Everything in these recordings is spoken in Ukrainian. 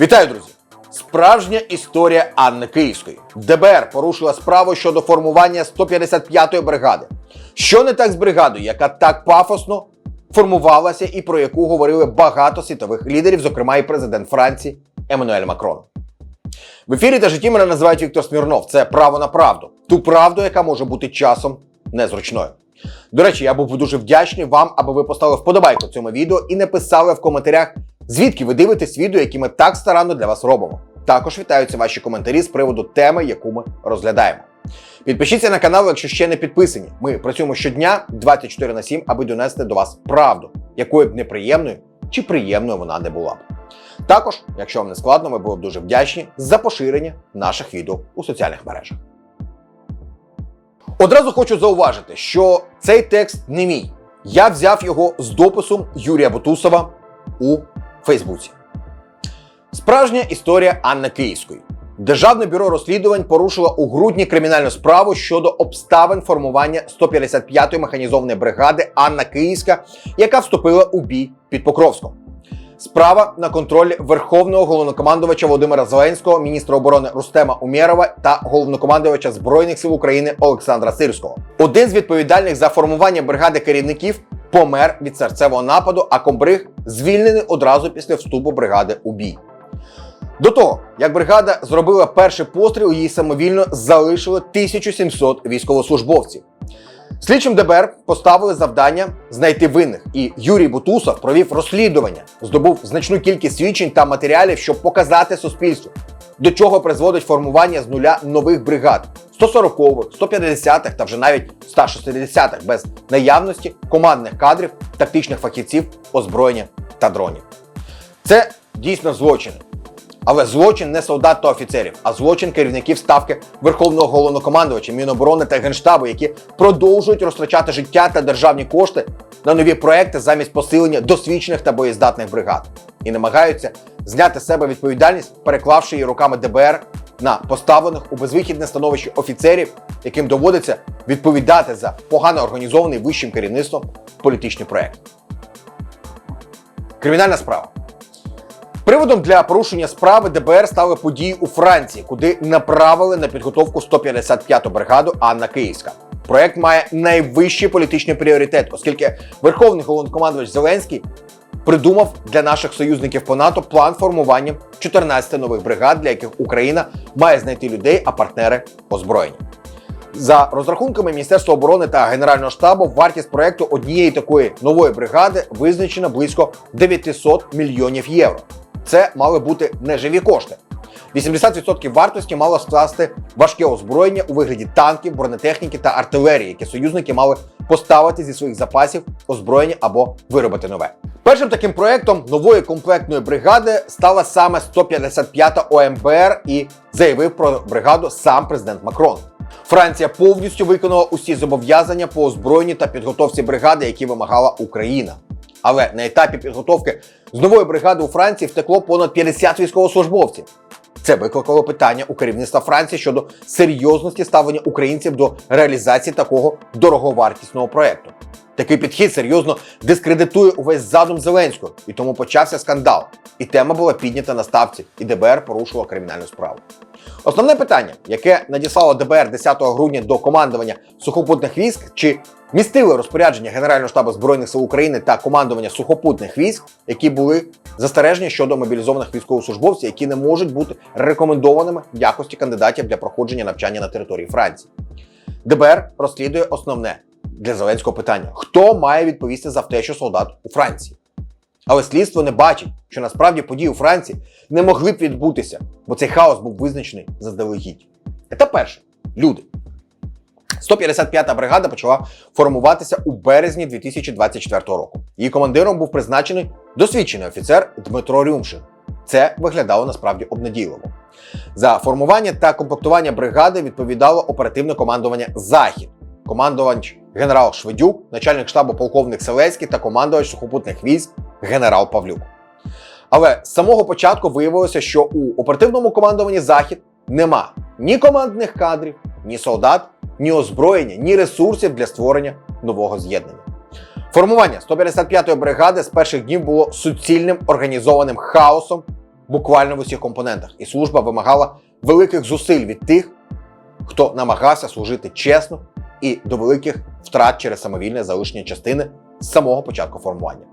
Вітаю, друзі! Справжня історія Анни Київської. ДБР порушила справу щодо формування 155-ї бригади. Що не так з бригадою, яка так пафосно формувалася і про яку говорили багато світових лідерів, зокрема і президент Франції Еммануель Макрон. В ефірі та житті мене називають Віктор Смірнов. Це право на правду. Ту правду, яка може бути часом незручною. До речі, я був дуже вдячний вам, аби ви поставили вподобайку цьому відео і написали в коментарях, звідки ви дивитесь відео, які ми так старанно для вас робимо. Також вітаються ваші коментарі з приводу теми, яку ми розглядаємо. Підпишіться на канал, якщо ще не підписані. Ми працюємо щодня 24 на 7, аби донести до вас правду, якою б неприємною чи приємною вона не була. Також, якщо вам не складно, ми були б дуже вдячні за поширення наших відео у соціальних мережах. Одразу хочу зауважити, що цей текст не мій. Я взяв його з допису Юрія Бутусова у Фейсбуці. Справжня історія Анни Київської. Державне бюро розслідувань порушило у грудні кримінальну справу щодо обставин формування 155-ї механізованої бригади Анна Київська, яка вступила у бій під Покровськом. Справа на контролі Верховного головнокомандувача Володимира Зеленського, міністра оборони Рустема Умєрова та головнокомандувача Збройних сил України Олександра Сирського. Один з відповідальних за формування бригади керівників помер від серцевого нападу, а комбриг звільнений одразу після вступу бригади у бій. До того, як бригада зробила перший постріл, її самовільно залишило 1700 військовослужбовців. Слідчим ДБР поставили завдання знайти винних, і Юрій Бутусов провів розслідування, здобув значну кількість свідчень та матеріалів, щоб показати суспільству, до чого призводить формування з нуля нових бригад 140-х, 150-х та вже навіть 160-х без наявності командних кадрів, тактичних фахівців, озброєння та дронів. Це дійсно злочини. Але злочин не солдат та офіцерів, а злочин керівників ставки Верховного головнокомандувача, Міноборони та Генштабу, які продовжують розтрачати життя та державні кошти на нові проекти замість посилення досвідчених та боєздатних бригад і намагаються зняти з себе відповідальність, переклавши її руками ДБР на поставлених у безвихідне становище офіцерів, яким доводиться відповідати за погано організований вищим керівництвом політичний проект. Кримінальна справа. Приводом для порушення справи ДБР стали події у Франції, куди направили на підготовку 155-ту бригаду Анна Київська. Проект має найвищий політичний пріоритет, оскільки Верховний головнокомандувач Зеленський придумав для наших союзників по НАТО план формування 14 нових бригад, для яких Україна має знайти людей, а партнери озброєні. За розрахунками Міністерства оборони та Генерального штабу, вартість проекту однієї такої нової бригади визначена близько 900 мільйонів євро. Це мали бути неживі кошти. 80% вартості мало скласти важке озброєння у вигляді танків, бронетехніки та артилерії, які союзники мали поставити зі своїх запасів озброєння або виробити нове. Першим таким проектом нової комплектної бригади стала саме 155-та ОМБР і заявив про бригаду сам президент Макрон. Франція повністю виконала усі зобов'язання по озброєнню та підготовці бригади, які вимагала Україна. Але на етапі підготовки з нової бригади у Франції втекло понад 50 військовослужбовців. Це викликало питання у керівництва Франції щодо серйозності ставлення українців до реалізації такого дороговартісного проекту. Такий підхід серйозно дискредитує увесь задум Зеленського, і тому почався скандал. І тема була піднята на ставці, і ДБР порушило кримінальну справу. Основне питання, яке надіслало ДБР 10 грудня до командування сухопутних військ, чи містили розпорядження Генерального штабу збройних сил України та командування сухопутних військ, які були застережені щодо мобілізованих військовослужбовців, які не можуть бути рекомендованими в якості кандидатів для проходження навчання на території Франції. ДБР розслідує основне для Зеленського питання: хто має відповісти за втечу солдат у Франції? Але слідство не бачить, що насправді події у Франції не могли б відбутися, бо цей хаос був визначений заздалегідь. Це перше. Люди. 155-та бригада почала формуватися у березні 2024 року. Її командиром був призначений досвідчений офіцер Дмитро Рюмшин. Це виглядало насправді обнадійливо. За формування та комплектування бригади відповідало оперативне командування Захід, командувач генерал Шведюк, начальник штабу полковник Селецький та командувач сухопутних військ генерал Павлюк. Але з самого початку виявилося, що у оперативному командуванні Захід нема ні командних кадрів, ні солдат, ні озброєння, ні ресурсів для створення нового з'єднання. Формування 155-ї бригади з перших днів було суцільним організованим хаосом буквально в усіх компонентах, і служба вимагала великих зусиль від тих, хто намагався служити чесно і до великих втрат через самовільне залишення частини з самого початку формування.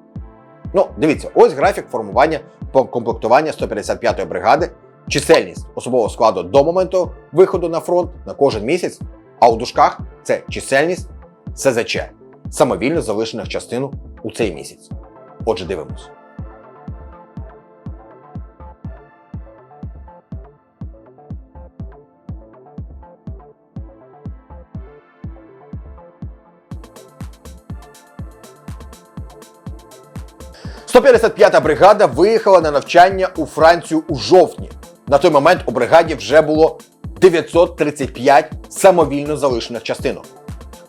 Ну, дивіться, ось графік формування по комплектування 155-ї бригади, чисельність особового складу до моменту виходу на фронт на кожен місяць, а у дужках це чисельність СЗЧ, самовільно залишених частину у цей місяць. Отже, дивимось. – 155-та бригада виїхала на навчання у Францію у жовтні. На той момент у бригаді вже було 935 самовільно залишених частинок.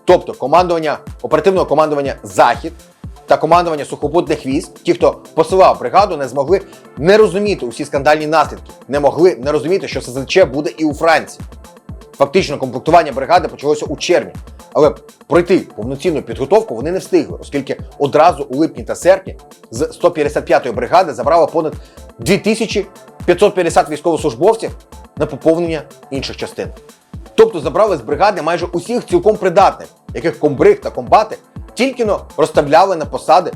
Тобто командування оперативного командування Захід та командування сухопутних військ, ті, хто посилав бригаду, не змогли не розуміти усі скандальні наслідки, не могли не розуміти, що СЗЧ буде і у Франції. Фактично, комплектування бригади почалося у червні, але пройти повноцінну підготовку вони не встигли, оскільки одразу у липні та серпні з 155-ї бригади забрало понад 2550 військовослужбовців на поповнення інших частин. Тобто забрали з бригади майже усіх цілком придатних, яких комбриг та комбати тільки но розставляли на посади,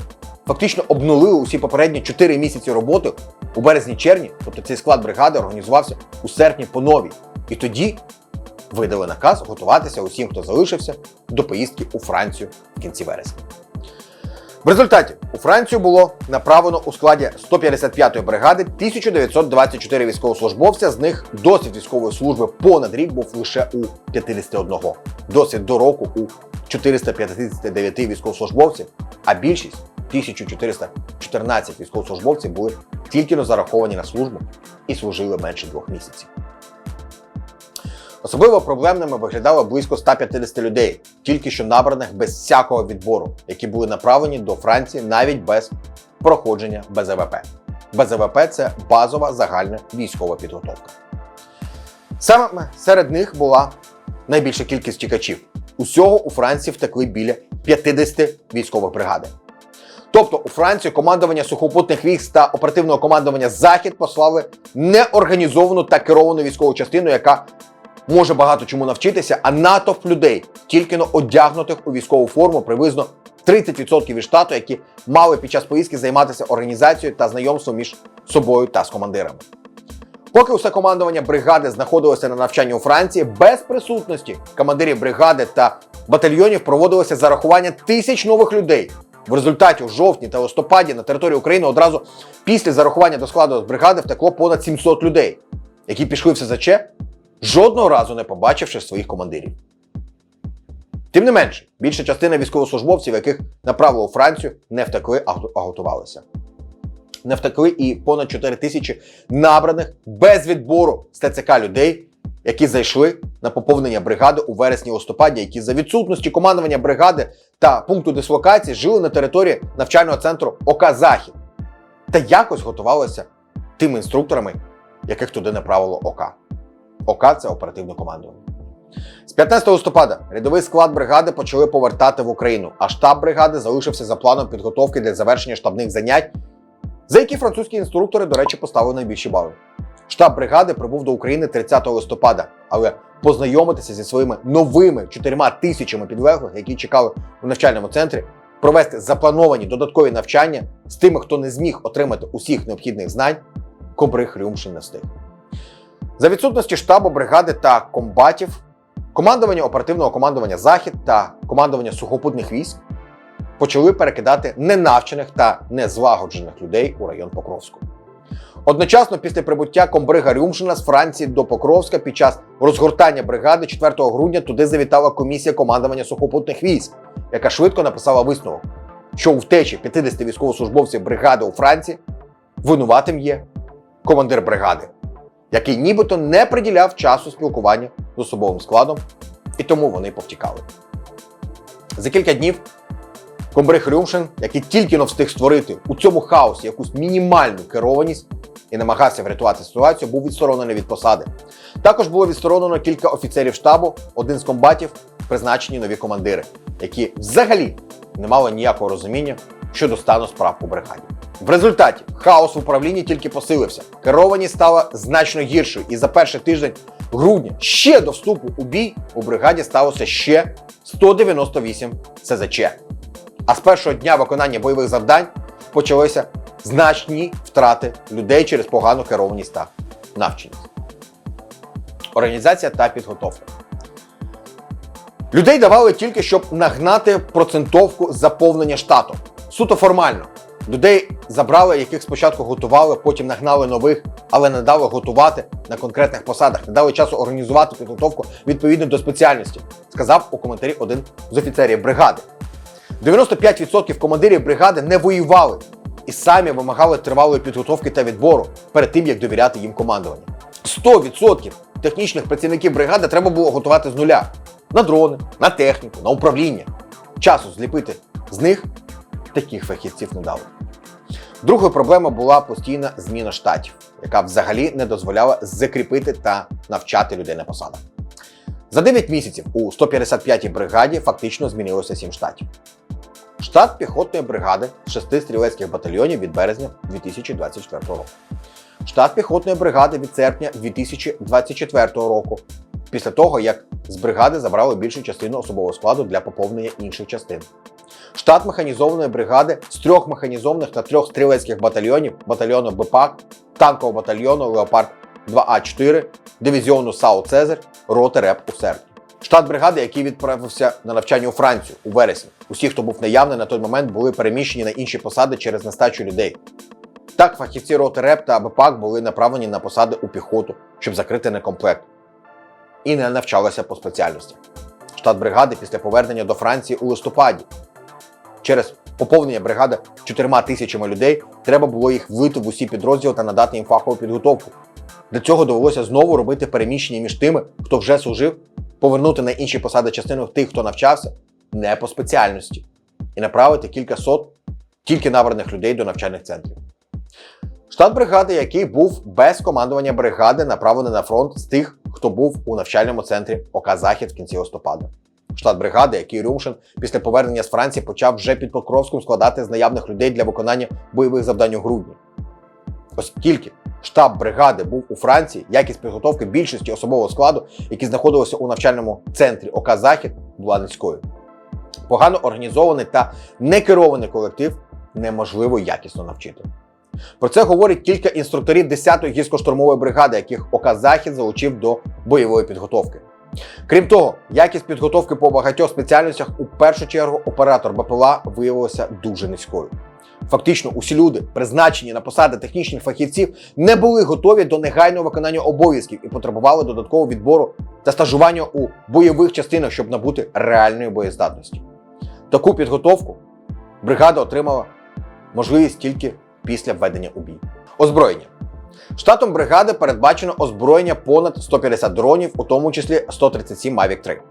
фактично обнулили усі попередні 4 місяці роботи у березні-червні, тобто цей склад бригади організувався у серпні по новій. І тоді видали наказ готуватися усім, хто залишився, до поїздки у Францію в кінці вересня. В результаті у Францію було направлено у складі 155-ї бригади 1924 військовослужбовця. З них досвід військової служби понад рік був лише у 51. Досвід до року у 459 військовослужбовців, а більшість 1414 військовослужбовців були тільки зараховані на службу і служили менше двох місяців. Особливо проблемними виглядало близько 150 людей, тільки що набраних без всякого відбору, які були направлені до Франції навіть без проходження БЗВП. БЗВП це базова загальна військова підготовка. Саме серед них була найбільша кількість тікачів. Усього у Франції втекли біля 50 військових бригади. Тобто у Францію командування сухопутних військ та оперативного командування Захід послали неорганізовану та керовану військову частину, яка може багато чому навчитися, а натовп людей, тільки но одягнутих у військову форму, приблизно 30% від штату, які мали під час поїздки займатися організацією та знайомством між собою та з командирами. Поки усе командування бригади знаходилося на навчанні у Франції, без присутності командирів бригади та батальйонів проводилося зарахування тисяч нових людей. В результаті у жовтні та листопаді на території України одразу після зарахування до складу бригади втекло понад 700 людей, які пішли в СЗЧ, жодного разу не побачивши своїх командирів. Тим не менше, більша частина військовослужбовців, яких направили у Францію, не втекли, а готувалися. Не втекли і понад 4 тисячі набраних без відбору з ТЦК людей, які зайшли на поповнення бригади у вересні-листопаді, які за відсутності командування бригади та пункту дислокації жили на території навчального центру ОК Захід та якось готувалися тими інструкторами, яких туди направило ОК. ОК це оперативне командування. З 15 листопада рядовий склад бригади почали повертати в Україну, а штаб бригади залишився за планом підготовки для завершення штабних занять, за які французькі інструктори, до речі, поставили найбільші бали. Штаб бригади прибув до України 30 листопада, але познайомитися зі своїми новими чотирма тисячами підлеглих, які чекали у навчальному центрі, провести заплановані додаткові навчання з тими, хто не зміг отримати усіх необхідних знань, Кобриг Рюмшин не встиг. За відсутності штабу бригади та комбатів, командування оперативного командування Захід та командування сухопутних військ почали перекидати ненавчених та незлагоджених людей у район Покровську. Одночасно, після прибуття комбрига Рюмшина з Франції до Покровська під час розгортання бригади 4 грудня туди завітала комісія командування сухопутних військ, яка швидко написала висновок, що у втечі 50 військовослужбовців бригади у Франції винуватим є командир бригади, який нібито не приділяв часу спілкування з особовим складом, і тому вони повтікали. За кілька днів комбриг Рюмшин, який тільки но встиг створити у цьому хаосі якусь мінімальну керованість і намагався врятувати ситуацію, був відсторонений від посади. Також було відсторонено кілька офіцерів штабу, один з комбатів, призначені нові командири, які взагалі не мали ніякого розуміння щодо стану справ у бригаді. В результаті хаос в управлінні тільки посилився. Керованість стала значно гіршою, і за перший тиждень грудня ще до вступу у бій у бригаді сталося ще 198 СЗЧ. А з першого дня виконання бойових завдань почалися значні втрати людей через погану керованість та навченість. Організація та підготовка. Людей давали тільки, щоб нагнати процентовку заповнення штату. Суто формально. Людей забрали, яких спочатку готували, потім нагнали нових, але не дали готувати на конкретних посадах, не дали часу організувати підготовку відповідно до спеціальності, сказав у коментарі один з офіцерів бригади. 95% командирів бригади не воювали і самі вимагали тривалої підготовки та відбору перед тим, як довіряти їм командування. 100% технічних працівників бригади треба було готувати з нуля на дрони, на техніку, на управління. Часу зліпити з них таких фахівців не дали. Другою проблемою була постійна зміна штатів, яка взагалі не дозволяла закріпити та навчати людей на посадах. За 9 місяців у 155-й бригаді фактично змінилося 7 штатів. Штат піхотної бригади з 6 стрілецьких батальйонів від березня 2024 року. Штат піхотної бригади від серпня 2024 року, після того як з бригади забрали більшу частину особового складу для поповнення інших частин. Штат механізованої бригади з трьох механізованих та трьох стрілецьких батальйонів, батальйону БПАК, танкового батальйону Леопард 2А4, дивізіону САУ Цезар, роти РЕП у серпні. Штат бригади, який відправився на навчання у Францію у вересні. Усі, хто був наявний на той момент, були переміщені на інші посади через нестачу людей. Так, фахівці роти РЕП та БПАК були направлені на посади у піхоту, щоб закрити некомплект. І не навчалися по спеціальності. Штат бригади після повернення до Франції у листопаді. Через поповнення бригади чотирма тисячами людей треба було їх влити в усі підрозділи та надати їм фахову підготовку. Для цього довелося знову робити переміщення між тими, хто вже служив, повернути на інші посади частину тих, хто навчався, не по спеціальності, і направити кілька сот тільки набраних людей до навчальних центрів. Штат бригади, який був без командування бригади, направлений на фронт з тих, хто був у навчальному центрі ОК Захід в кінці листопада. Штат бригади, який Рюмшин після повернення з Франції почав вже під Покровськом складати з наявних людей для виконання бойових завдань у грудні. Оскільки штаб бригади був у Франції, якість підготовки більшості особового складу, які знаходилися у навчальному центрі ОК Захід, була низькою. Погано організований та некерований колектив неможливо якісно навчити. Про це говорить кілька інструкторів 10-ї гірсько-штурмової бригади, яких ОК Захід залучив до бойової підготовки. Крім того, якість підготовки по багатьох спеціальностях у першу чергу оператор БПЛА виявилася дуже низькою. Фактично, усі люди, призначені на посади технічних фахівців, не були готові до негайного виконання обов'язків і потребували додаткового відбору та стажування у бойових частинах, щоб набути реальної боєздатності. Таку підготовку бригада отримала можливість тільки після введення у бій. Озброєння. Штатом бригади передбачено озброєння понад 150 дронів, у тому числі 137 Mavic 3.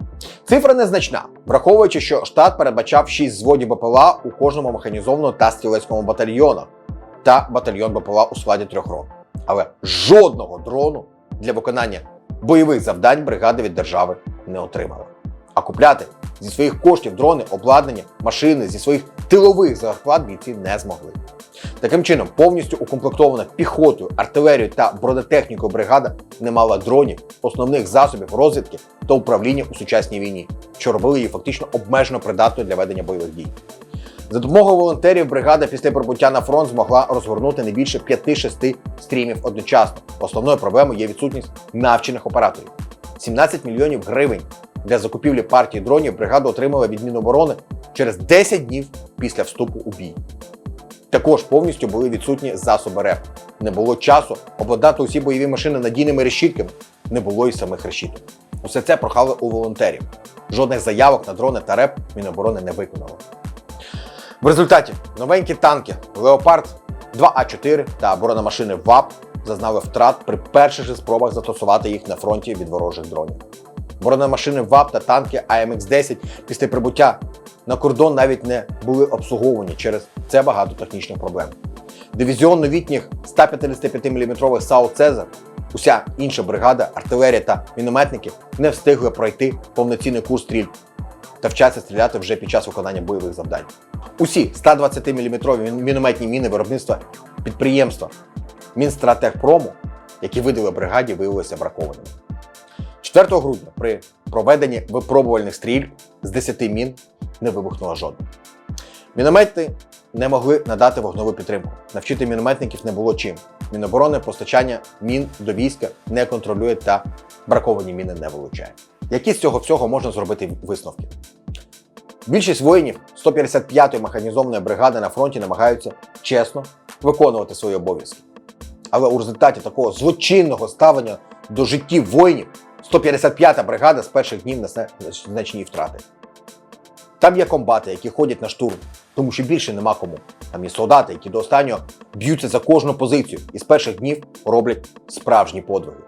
Цифра незначна, враховуючи, що штат передбачав 6 зводів БПЛА у кожному механізованому та стрілецькому батальйонах та батальйон БПЛА у складі трьох рот. Але жодного дрону для виконання бойових завдань бригади від держави не отримала. А купляти зі своїх коштів дрони, обладнання, машини зі своїх тилових зарплат бійці не змогли. Таким чином, повністю укомплектована піхотою, артилерією та бронетехнікою бригада не мала дронів, основних засобів розвідки та управління у сучасній війні, що робили її фактично обмежено придатною для ведення бойових дій. За допомогою волонтерів бригада після прибуття на фронт змогла розгорнути не більше 5-6 стрімів одночасно. Основною проблемою є відсутність навчених операторів. 17 мільйонів гривень для закупівлі партії дронів бригада отримала від Міноборони через 10 днів після вступу у бій. Також повністю були відсутні засоби РЕП. Не було часу обладнати усі бойові машини надійними решітками, не було і самих решіток. Усе це прохали у волонтерів. Жодних заявок на дрони та РЕП Міноборони не виконало. В результаті новенькі танки Леопард 2А4 та бронемашини ВАП зазнали втрат при перших же спробах застосувати їх на фронті від ворожих дронів. Бронемашини ВАП та танки АМХ-10 після прибуття на кордон навіть не були обслуговувані через це багато технічних проблем. Дивізіон новітніх 155 мм САУ Цезар, уся інша бригада, артилерія та мінометники не встигли пройти повноцінний курс стрільб та вчаться стріляти вже під час виконання бойових завдань. Усі 120-мм мінометні міни виробництва підприємства Мінстратегпрому, які видали бригаді, виявилися бракованими. 4 грудня при проведенні випробувальних стріль з 10 мін не вибухнула жодна. Міномети не могли надати вогневу підтримку. Навчити мінометників не було чим. Міноборони постачання мін до війська не контролює та браковані міни не вилучає. Які з цього всього можна зробити висновки? Більшість воїнів 155-ї механізованої бригади на фронті намагаються чесно виконувати свої обов'язки. Але у результаті такого злочинного ставлення до життів воїнів 155-та бригада з перших днів несе значні втрати. Там є комбати, які ходять на штурм, тому що більше нема кому. Там є солдати, які до останнього б'ються за кожну позицію і з перших днів роблять справжні подвиги.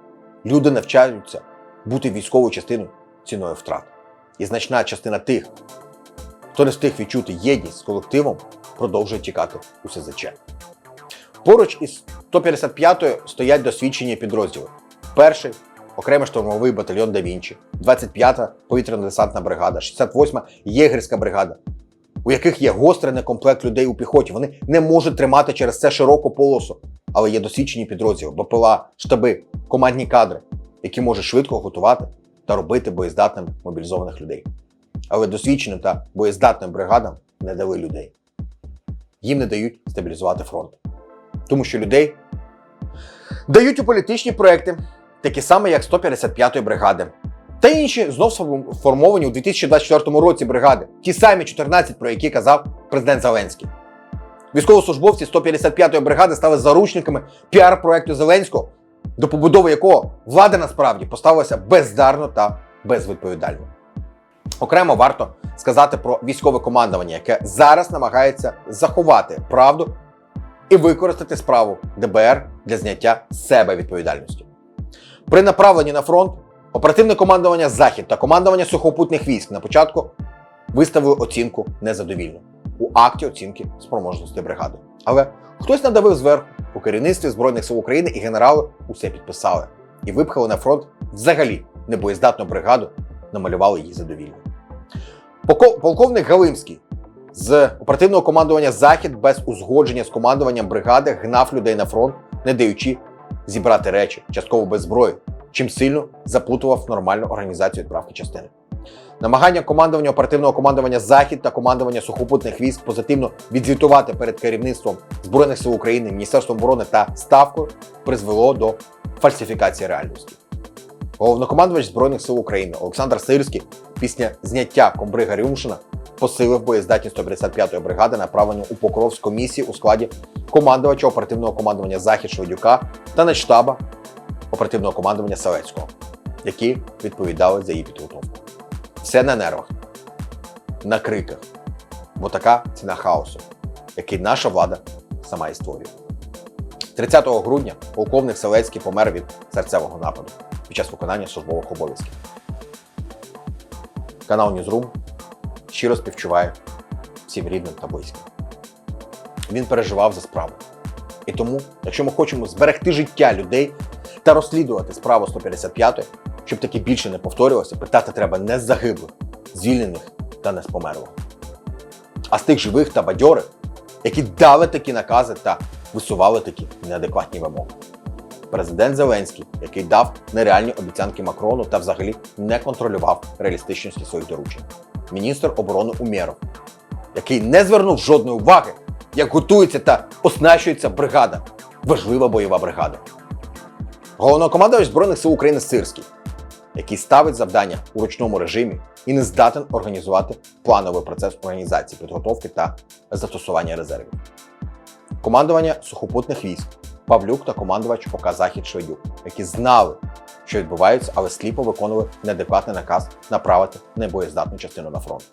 Люди навчаються бути військовою частиною ціною втрат. І значна частина тих, хто не встиг відчути єдність з колективом, продовжує тікати у СЗЧ. Поруч із 155-ю стоять досвідчені підрозділи. Перший окремий штурмовий батальйон Да Вінчі, 25-та повітряно-десантна бригада, 68-та єгерська бригада, у яких є гострений комплект людей у піхоті. Вони не можуть тримати через це широку полосу, але є досвідчені підрозділи, БПЛА, штаби, командні кадри, які можуть швидко готувати та робити боєздатними мобілізованих людей. Але досвідченим та боєздатним бригадам не дали людей. Їм не дають стабілізувати фронт. Тому що людей дають у політичні проекти, такі самі, як 155-ї бригади. Та інші знов сформовані у 2024 році бригади, ті самі 14, про які казав президент Зеленський. Військовослужбовці 155-ї бригади стали заручниками піар-проекту Зеленського, до побудови якого влада насправді поставилася бездарно та безвідповідально. Окремо варто сказати про військове командування, яке зараз намагається заховати правду і використати справу ДБР для зняття себе відповідальності. При направленні на фронт оперативне командування Захід та командування сухопутних військ на початку виставили оцінку незадовільну у акті оцінки спроможності бригади. Але хтось надавив зверху у керівництві Збройних сил України і генерали усе підписали і випхали на фронт взагалі небоєздатну бригаду, намалювали її задовільно. Полковник Галимський з оперативного командування Захід без узгодження з командуванням бригади гнав людей на фронт, не даючи зібрати речі, частково без зброї, чим сильно заплутував нормальну організацію відправки частини. Намагання командування оперативного командування Захід та командування сухопутних військ позитивно відзвітувати перед керівництвом Збройних сил України, Міністерством оборони та Ставкою призвело до фальсифікації реальності. Головнокомандувач Збройних сил України Олександр Сирський після зняття комбрига Рюмшина посилив боєздатність 155-ї бригади, направлену у Покровськ комісії у складі командувача оперативного командування Захід Шведюка та начштаба оперативного командування Савецького, які відповідали за її підготовку. Все на нервах, на криках, бо така ціна хаосу, який наша влада сама і створює. 30 грудня полковник Селецький помер від серцевого нападу під час виконання службових обов'язків. Канал Newsroom щиро співчуває всім рідним та близьким. Він переживав за справу. І тому, якщо ми хочемо зберегти життя людей та розслідувати справу 155, щоб таке більше не повторювалося, питати треба не з загиблих, звільнених та не з а з тих живих та бадьорих, які дали такі накази та висували такі неадекватні вимоги. Президент Зеленський, який дав нереальні обіцянки Макрону та взагалі не контролював реалістичності своїх доручень. Міністр оборони Умєров, який не звернув жодної уваги, як готується та оснащується бригада, важлива бойова бригада. Головнокомандувач Збройних сил України Сирський, який ставить завдання у ручному режимі і не здатен організувати плановий процес організації, підготовки та застосування резервів. Командування сухопутних військ Павлюк та командувач ОК Захід Шведюк, які знали, що відбувається, але сліпо виконували неадекватний наказ направити небоєздатну частину на фронт.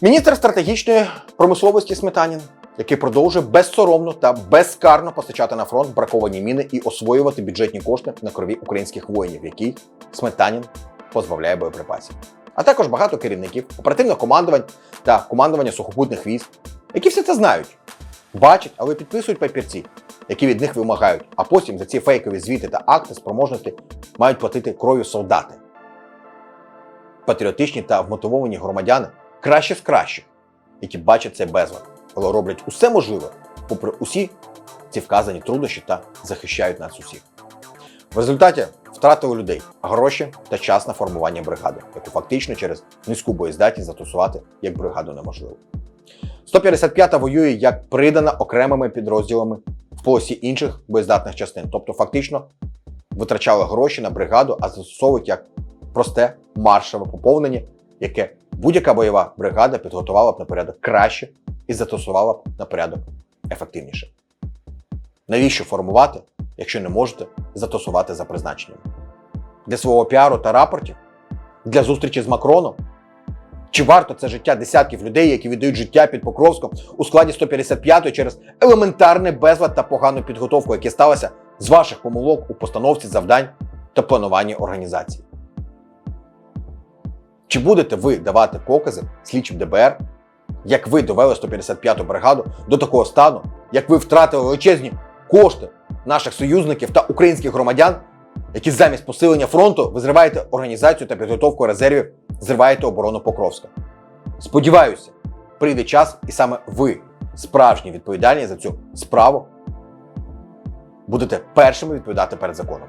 Міністр стратегічної промисловості Сметанін, який продовжує безсоромно та безкарно постачати на фронт браковані міни і освоювати бюджетні кошти на крові українських воїнів, який Сметанін позбавляє боєприпасів. А також багато керівників, оперативних командувань та командування сухопутних військ, які все це знають, бачать, але підписують папірці, які від них вимагають, а потім за ці фейкові звіти та акти спроможності мають платити кров'ю солдати. патріотичні та вмотивовані громадяни краще з кращих, які бачать цей безлад, але роблять усе можливе, попри усі ці вказані труднощі та захищають нас усіх. В результаті втратили людей, гроші та час на формування бригади, яку фактично через низьку боєздатність застосувати як бригаду неможливо. 155-та воює як придана окремими підрозділами в полосі інших боєздатних частин, тобто фактично витрачали гроші на бригаду, а застосовують як просте маршове поповнення, яке будь-яка бойова бригада підготувала б на порядок краще і застосувала б на порядок ефективніше. Навіщо формувати, якщо не можете застосувати за призначенням? Для свого піару та рапортів? Для зустрічі з Макроном? Чи варто це життя десятків людей, які віддають життя під Покровском у складі 155-ї через елементарний безлад та погану підготовку, які сталося з ваших помилок у постановці завдань та плануванні організації? Чи будете ви давати покази слідчим ДБР, як ви довели 155-ту бригаду до такого стану, як ви втратили величезні кошти наших союзників та українських громадян, які замість посилення фронту ви зриваєте організацію та підготовку резервів, зриваєте оборону Покровська? Сподіваюся, прийде час, і саме ви, справжні відповідальні за цю справу, будете першими відповідати перед законом.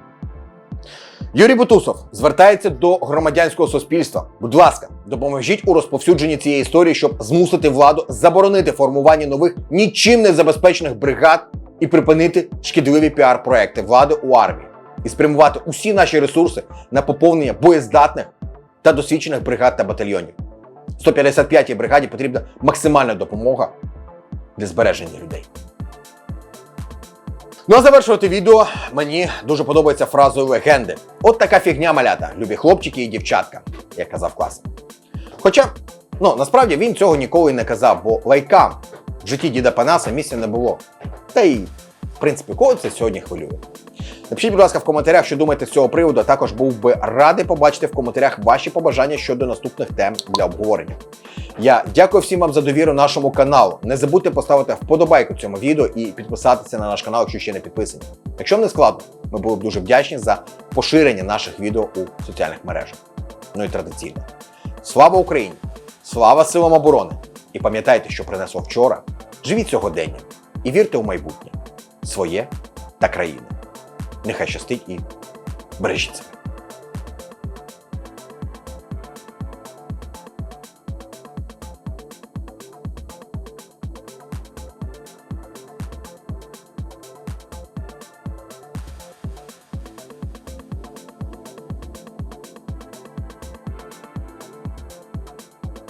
Юрій Бутусов звертається до громадянського суспільства. Будь ласка, допоможіть у розповсюдженні цієї історії, щоб змусити владу заборонити формування нових нічим не забезпечених бригад і припинити шкідливі піар-проекти влади у армії і спрямувати усі наші ресурси на поповнення боєздатних та досвідчених бригад та батальйонів. 155-й бригаді потрібна максимальна допомога для збереження людей. Ну а завершувати відео мені дуже подобається фразою легенди. От така фігня малята, любі хлопчики і дівчатка, як казав класик. Хоча, ну насправді він цього ніколи не казав, бо лайкам в житті діда Панаса місця не було. Та й, в принципі, кого це сьогодні хвилює. Напишіть, будь ласка, в коментарях, що думаєте з цього приводу. Також був би радий побачити в коментарях ваші побажання щодо наступних тем для обговорення. Я дякую всім вам за довіру нашому каналу. Не забудьте поставити вподобайку цьому відео і підписатися на наш канал, якщо ще не підписані. Якщо вам не складно, ми були б дуже вдячні за поширення наших відео у соціальних мережах. Ну і традиційно. Слава Україні! Слава силам оборони! І пам'ятайте, що принесло вчора. Живіть сьогодення і вірте у майбутнє своє та країни. Нехай щастить і бережіть себе.